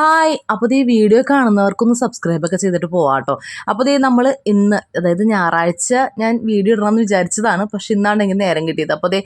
Hi. അപ്പോൾ ഈ video കാണുന്നവർക്കൊന്ന് subscribe ഒക്കെ ചെയ്തിട്ട് പോവാട്ടോ. അപ്പോൾ ദേ നമ്മൾ ഇന്ന് അതായത് ഞായറാഴ്ച ഞാൻ വീഡിയോ ഇടണമെന്ന് വിചാരിച്ചതാണ്. പക്ഷെ ഇന്നാണെങ്കിൽ നേരം കിട്ടിയത്. അപ്പോൾ ദേ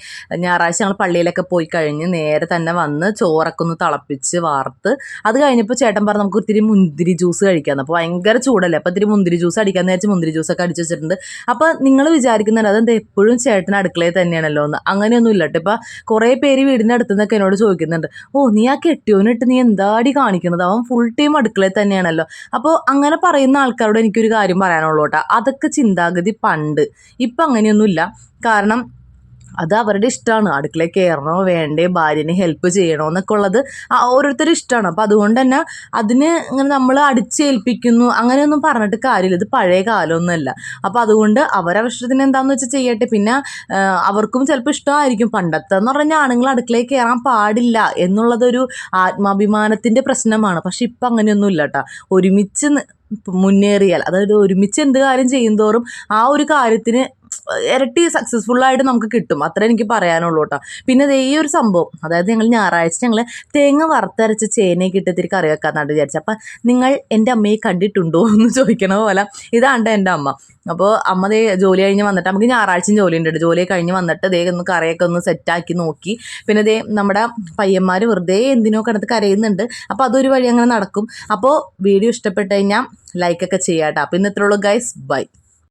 ഞായറാഴ്ച ഞങ്ങൾ പള്ളിയിലൊക്കെ പോയി കഴിഞ്ഞ് നേരെ തന്നെ വന്ന് ചോറൊക്കെ ഒന്ന് തിളപ്പിച്ച് വാർത്ത്. അത് കഴിഞ്ഞപ്പോൾ ചേട്ടൻ പറഞ്ഞു നമുക്ക് ഇത്തിരി മുന്തിരി ജ്യൂസ് കഴിക്കാമെന്ന് അപ്പോൾ ഭയങ്കര ചൂടല്ലേ? അപ്പോൾ ഇത്തിരി മുന്തിരി ജ്യൂസ് അടിക്കാമെന്ന് വിചാരിച്ച് മുന്തിരി ജ്യൂസ് ഒക്കെ അടിച്ച് വെച്ചിട്ടുണ്ട്. അപ്പോൾ നിങ്ങൾ വിചാരിക്കുന്നുണ്ട് അതെന്താ എപ്പോഴും ചേട്ടൻ അടുക്കളയിൽ തന്നെയാണല്ലോ എന്ന്. അങ്ങനെയൊന്നും ഇല്ല കേട്ടോ. ഇപ്പോൾ കുറേ പേര് വീടിന്റെ അടുത്തുനിന്നൊക്കെ എന്നോട് ചോദിക്കുന്നുണ്ട്. ഓ നീ ആ കെട്ടിയോനിട്ട് നീ എന്താടി കാണിക്കുന്നത് അവൻ ഫുൾ ടൈം അടുക്കളയിൽ തന്നെയാണല്ലോ. അപ്പോൾ അങ്ങനെ പറയുന്ന ആൾക്കാരോട് എനിക്കൊരു കാര്യം പറയാനുള്ളൂ കേട്ടോ. അതൊക്കെ ചിന്താഗതി പണ്ട്. ഇപ്പം അങ്ങനെയൊന്നുമില്ല കാരണം അത് അവരുടെ ഇഷ്ടമാണ് അടുക്കളയിൽ കയറണോ വേണ്ടേ ഭാര്യനെ ഹെൽപ്പ് ചെയ്യണോ എന്നൊക്കെ ഉള്ളത് ആ ഓരോരുത്തരും ഇഷ്ടമാണ് അപ്പോൾ അതുകൊണ്ട് തന്നെ അതിന് ഇങ്ങനെ നമ്മൾ അടിച്ചേൽപ്പിക്കുന്നു. അങ്ങനെയൊന്നും പറഞ്ഞിട്ട് കാര്യമില്ല. ഇത് പഴയ കാലമൊന്നുമല്ല. അപ്പോൾ അതുകൊണ്ട് അവരവരുടെ ഇഷ്ടത്തിന് എന്താണെന്ന് വെച്ചാൽ ചെയ്യട്ടെ. പിന്നെ അവർക്കും ചിലപ്പോൾ ഇഷ്ടമായിരിക്കും. പണ്ടത്തെ എന്ന് പറഞ്ഞാൽ ആണുങ്ങൾ അടുക്കളയിൽ കയറാൻ പാടില്ല എന്നുള്ളതൊരു ആത്മാഭിമാനത്തിന്റെ പ്രശ്നമാണ്. പക്ഷെ ഇപ്പം അങ്ങനെയൊന്നും ഇല്ല കേട്ടോ. ഒരുമിച്ച് മുന്നേറിയാൽ അതായത് ഒരുമിച്ച് എന്ത് കാര്യം ചെയ്യുന്തോറും ആ ഒരു കാര്യത്തിന് ഇരട്ടി സക്സസ്ഫുൾ ആയിട്ട് നമുക്ക് കിട്ടും. അത്ര എനിക്ക് പറയാനുള്ളൂ കേട്ടോ. പിന്നെ ദേ ഈ ഒരു സംഭവം അതായത് ഞങ്ങൾ ഞായറാഴ്ച ഞങ്ങൾ തേങ്ങ വറുത്തരച്ച് ചേനയൊക്കെ ഇട്ട് ഇത്തിരി കറി വെക്കാന്നാണ് വിചാരിച്ചത്. അപ്പം നിങ്ങൾ എന്റെ അമ്മയെ കണ്ടിട്ടുണ്ടോ എന്ന് ചോദിക്കണ പോലെ ഇതാണ്ട് എന്റെ അമ്മ. അപ്പോൾ അമ്മ ദേ ജോലി കഴിഞ്ഞ് വന്നിട്ട് നമുക്ക് ഞായറാഴ്ചയും ജോലി ഉണ്ട് ജോലി കഴിഞ്ഞ് വന്നിട്ട് ദേ ഒന്ന് കറിയൊക്കെ ഒന്ന് സെറ്റാക്കി നോക്കി. പിന്നെ ദേ നമ്മുടെ പയ്യന്മാർ വെറുതെ എന്തിനോ കിടന്ന് കരയുന്നുണ്ട്. അപ്പോൾ അതൊരു വഴി അങ്ങനെ നടക്കും. അപ്പോൾ വീഡിയോ ഇഷ്ടപ്പെട്ട് കഴിഞ്ഞാൽ ലൈക്കൊക്കെ ചെയ്യാം കേട്ടോ. അപ്പോൾ ഇന്നത്രയുള്ളൂ ഗൈസ് ബൈ